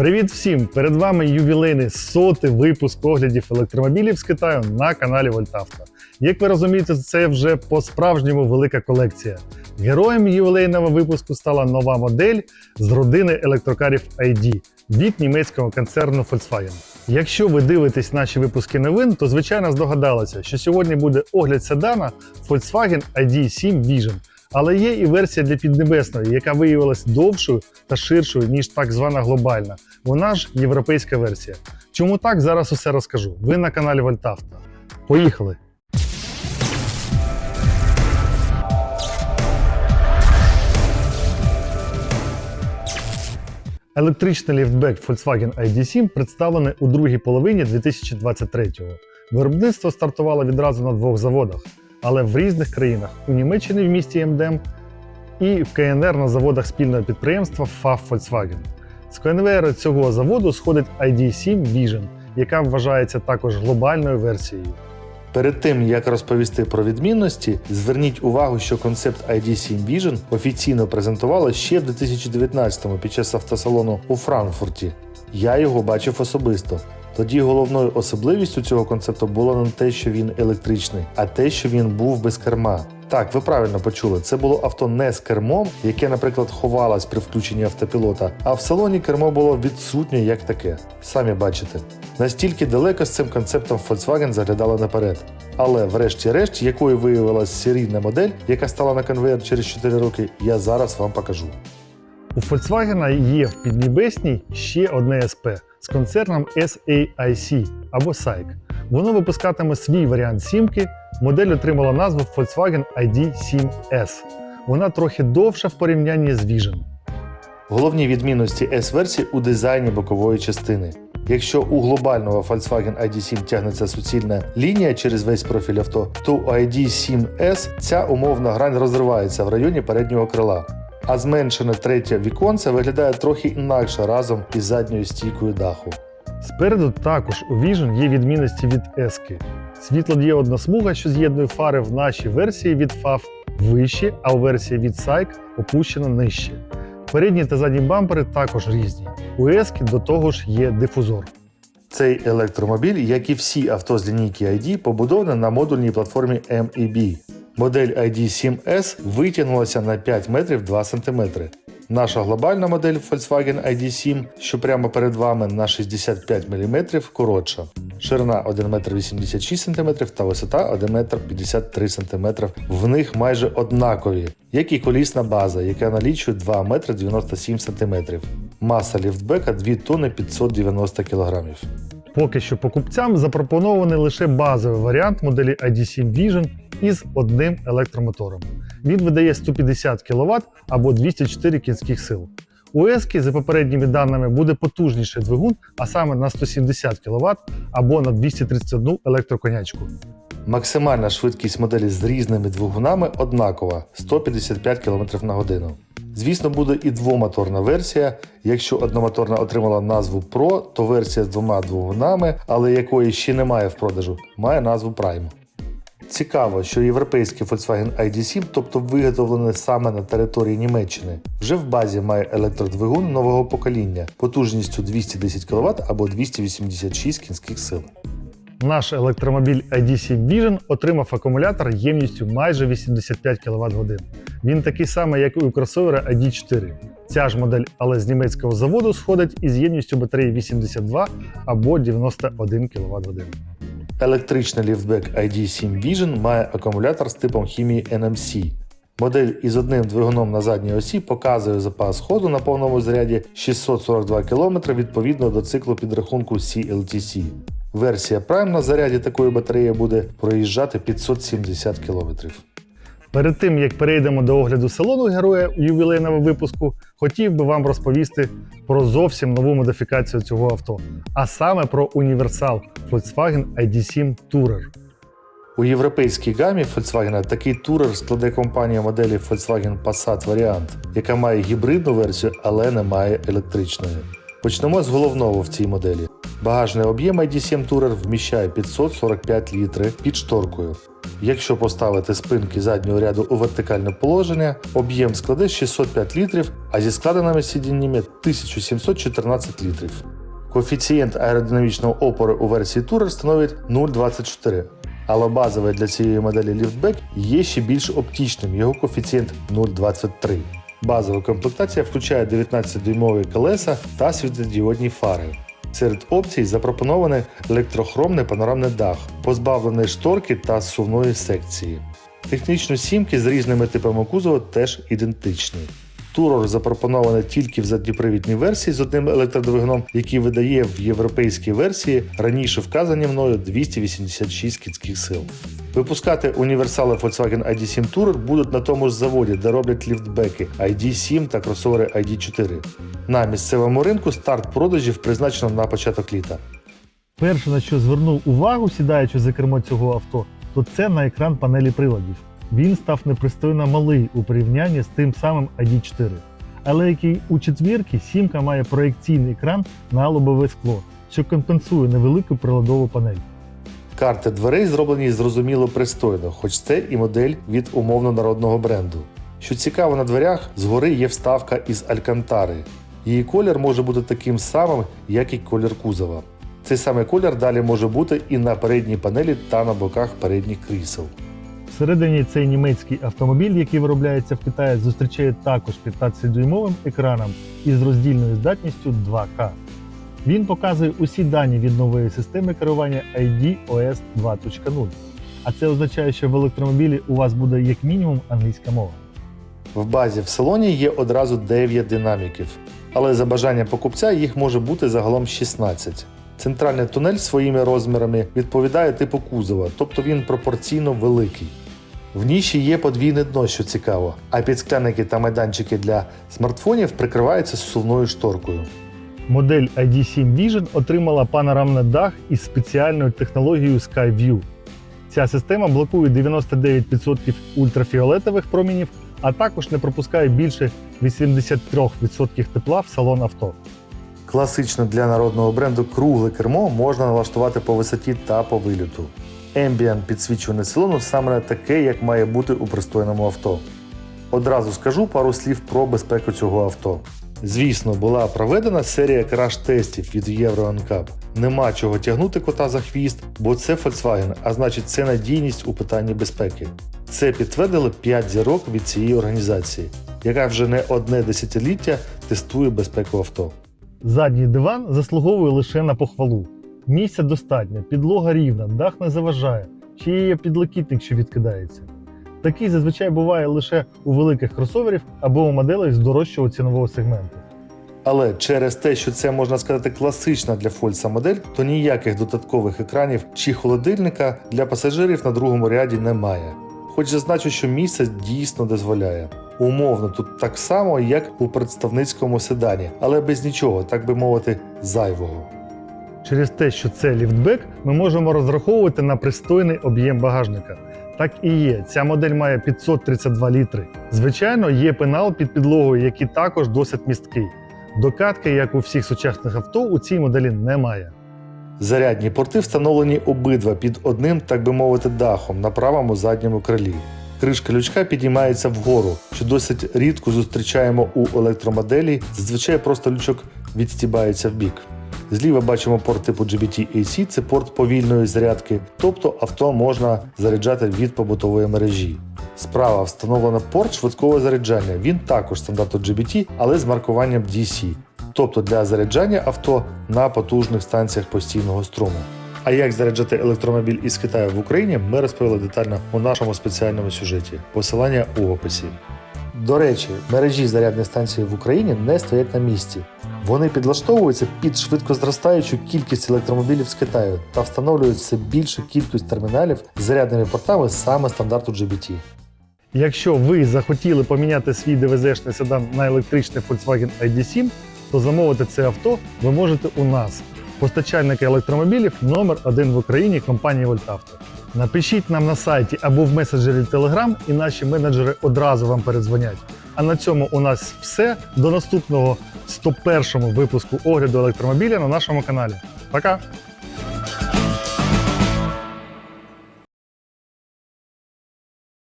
Привіт всім! Перед вами ювілейний сотий випуск оглядів електромобілів з Китаю на каналі Вольтавто. Як ви розумієте, це вже по-справжньому велика колекція. Героєм ювілейного випуску стала нова модель з родини електрокарів ID від німецького концерну Volkswagen. Якщо ви дивитесь наші випуски новин, то звичайно здогадалися, що сьогодні буде огляд седана Volkswagen ID7 Vision. Але є і версія для піднебесної, яка виявилась довшою та ширшою, ніж так звана глобальна. Вона ж європейська версія. Чому так, зараз усе розкажу. Ви на каналі Вольтавто. Поїхали! Електричний ліфтбек Volkswagen ID7 представлений у другій половині 2023-го. Виробництво стартувало відразу на двох заводах, але в різних країнах у Німеччині в місті МДМ і в КНР на заводах спільного підприємства FAF Volkswagen. З конвейера цього заводу сходить ID7 Vision, яка вважається також глобальною версією. Перед тим як розповісти про відмінності, зверніть увагу, що концепт ID7 Vision офіційно презентували ще в 2019-му під час автосалону у Франкфурті. Я його бачив особисто. Тоді головною особливістю цього концепту було не те, що він електричний, а те, що він був без керма. Так, ви правильно почули, це було авто не з кермом, яке, наприклад, ховалось при включенні автопілота, а в салоні кермо було відсутнє як таке. Самі бачите. Настільки далеко з цим концептом Volkswagen заглядала наперед. Але, врешті-решт, якою виявилася серійна модель, яка стала на конвейер через 4 роки, я зараз вам покажу. У Volkswagen є в Піднебесній ще одне СП з концерном SAIC або SAIC. Воно випускатиме свій варіант сімки. Модель отримала назву Volkswagen ID7S. Вона трохи довша в порівнянні з Vision. Головні відмінності S-версії у дизайні бокової частини. Якщо у глобального Volkswagen ID7 тягнеться суцільна лінія через весь профіль авто, то у ID7S ця умовна грань розривається в районі переднього крила. А зменшене третє віконце виглядає трохи інакше разом із задньою стійкою даху. Спереду також у Vision є відмінності від S. Світлодіодна смуга, що з'єднує фари в нашій версії від FAV вищі, а у версії від SAIC опущена нижче. Передні та задні бампери також різні. У S до того ж є дифузор. Цей електромобіль, як і всі авто з лінійки ID, побудований на модульній платформі MEB. Модель ID7S витягнулася на 5 метрів 2 см. Наша глобальна модель Volkswagen ID7, що прямо перед вами на 65 мм коротша. Ширина 1,86 м та висота 1,53 см. В них майже однакові, як і колісна база, яка налічує 2,97 см. Маса ліфтбека 2 тонни 590 кг. Поки що покупцям запропонований лише базовий варіант моделі ID7 Vision із одним електромотором. Він видає 150 кВт або 204 кінських сил. У Ески, за попередніми даними, буде потужніший двигун, а саме на 170 кВт або на 231 електроконячку. Максимальна швидкість моделі з різними двигунами однакова 155 км на годину. Звісно, буде і двомоторна версія. Якщо одномоторна отримала назву Pro, то версія з двома двигунами, але якої ще немає в продажу, має назву Prime. Цікаво, що європейський Volkswagen ID7, тобто виготовлений саме на території Німеччини, вже в базі має електродвигун нового покоління потужністю 210 кВт або 286 кінських сил. Наш електромобіль ID7 Vision отримав акумулятор ємністю майже 85 кВт годин. Він такий самий, як і у кросовера ID4. Ця ж модель, але з німецького заводу, сходить із ємністю батареї 82 або 91 кВт годин. Електричний ліфтбек ID7 Vision має акумулятор з типом хімії NMC. Модель із одним двигуном на задній осі показує запас ходу на повному заряді 642 км відповідно до циклу підрахунку CLTC. Версія Prime на заряді такої батареї буде проїжджати 570 км. Перед тим як перейдемо до огляду салону героя у ювілейному випуску, хотів би вам розповісти про зовсім нову модифікацію цього авто, а саме про універсал Volkswagen ID7 Tourer. У європейській гамі Volkswagen такий турер складе компанія моделі Volkswagen Passat Variant, яка має гібридну версію, але не має електричної. Почнемо з головного в цій моделі. Багажний об'єм ID7 Tourer вміщає 545 літри під шторкою. Якщо поставити спинки заднього ряду у вертикальне положення, об'єм складе 605 літрів, а зі складеними сидіннями 1714 літрів. Коефіцієнт аеродинамічного опору у версії Tourer становить 0,24, але базовий для цієї моделі ліфтбек є ще більш оптічним, його коефіцієнт 0,23. Базова комплектація включає 19-дюймові колеса та світлодіодні фари. Серед опцій запропоноване електрохромний панорамний дах, позбавлений шторки та сувної секції. Технічно сімки з різними типами кузова теж ідентичні. Турор запропонований тільки в задньопривідній версії з одним електродвигуном, який видає в європейській версії раніше вказані мною 286 кінських сил. Випускати універсали Volkswagen ID7 Tourer будуть на тому ж заводі, де роблять ліфтбеки ID7 та кросовери ID4. На місцевому ринку старт продажів призначено на початок літа. Перше, на що звернув увагу, сідаючи за кермо цього авто, то це на екран панелі приладів. Він став непристойно малий у порівнянні з тим самим ID4. Але який у четвірки сімка має проекційний екран на лобове скло, що компенсує невелику приладову панель. Карти дверей зроблені зрозуміло пристойно, хоч це і модель від умовно народного бренду. Що цікаво, на дверях згори є вставка із алькантари. Її колір може бути таким самим, як і колір кузова. Цей самий колір далі може бути і на передній панелі та на боках передніх крісел. Всередині цей німецький автомобіль, який виробляється в Китаї, зустрічає також 15-дюймовим екраном із роздільною здатністю 2К. Він показує усі дані від нової системи керування ID OS 2.0. А це означає, що в електромобілі у вас буде як мінімум англійська мова. В базі в салоні є одразу 9 динаміків, але за бажанням покупця їх може бути загалом 16. Центральний тунель своїми розмірами відповідає типу кузова, тобто він пропорційно великий. В ніші є подвійне дно, що цікаво, а підсклянники та майданчики для смартфонів прикриваються сувною шторкою. Модель ID7 Vision отримала панорамний дах із спеціальною технологією SkyView. Ця система блокує 99% ультрафіолетових промінів, а також не пропускає більше 83% тепла в салон авто. Класично для народного бренду кругле кермо можна налаштувати по висоті та по виліту. Ambient підсвічуване салону саме таке, як має бути у пристойному авто. Одразу скажу пару слів про безпеку цього авто. Звісно, була проведена серія краш-тестів від Euro NCAP. Нема чого тягнути кота за хвіст, бо це Volkswagen, а значить це надійність у питанні безпеки. Це підтвердили 5 зірок від цієї організації, яка вже не одне десятиліття тестує безпеку авто. Задній диван заслуговує лише на похвалу. Місця достатньо, підлога рівна, дах не заважає, ще є підлокітник, що відкидається. Такий зазвичай буває лише у великих кросоверів або у моделях з дорожчого цінового сегменту. Але через те, що це можна сказати класична для Фольца модель, то ніяких додаткових екранів чи холодильника для пасажирів на другому ряді немає. Хоч зазначу, що місце дійсно дозволяє. Умовно тут так само, як у представницькому седані, але без нічого, так би мовити, зайвого. Через те, що це ліфтбек, ми можемо розраховувати на пристойний об'єм багажника. Так і є. Ця модель має 532 літри. Звичайно, є пенал під підлогою, який також досить місткий. Докатки, як у всіх сучасних авто, у цій моделі немає. Зарядні порти встановлені обидва під одним, так би мовити, дахом на правому задньому крилі. Кришка лючка підіймається вгору, що досить рідко зустрічаємо у електромоделі. Зазвичай просто лючок відстібається вбік. Зліва бачимо порт типу GBT-AC, це порт повільної зарядки, тобто авто можна заряджати від побутової мережі. Справа встановлено порт швидкого заряджання. Він також стандарту GBT, але з маркуванням DC, тобто для заряджання авто на потужних станціях постійного струму. А як заряджати електромобіль із Китаю в Україні, ми розповіли детально у нашому спеціальному сюжеті. Посилання у описі. До речі, мережі зарядних станцій в Україні не стоять на місці. Вони підлаштовуються під швидко зростаючу кількість електромобілів з Китаю та встановлюють все більшу кількість терміналів з зарядними портами саме стандарту GBT. Якщо ви захотіли поміняти свій ДВЗ-шний седан на електричний Volkswagen ID7, то замовити це авто ви можете у нас, постачальника електромобілів номер 1 в Україні компанії Вольтавто. Напишіть нам на сайті або в месенджері Telegram, і наші менеджери одразу вам передзвонять. А на цьому у нас все. До наступного 101 випуску огляду електромобіля на нашому каналі. Пока!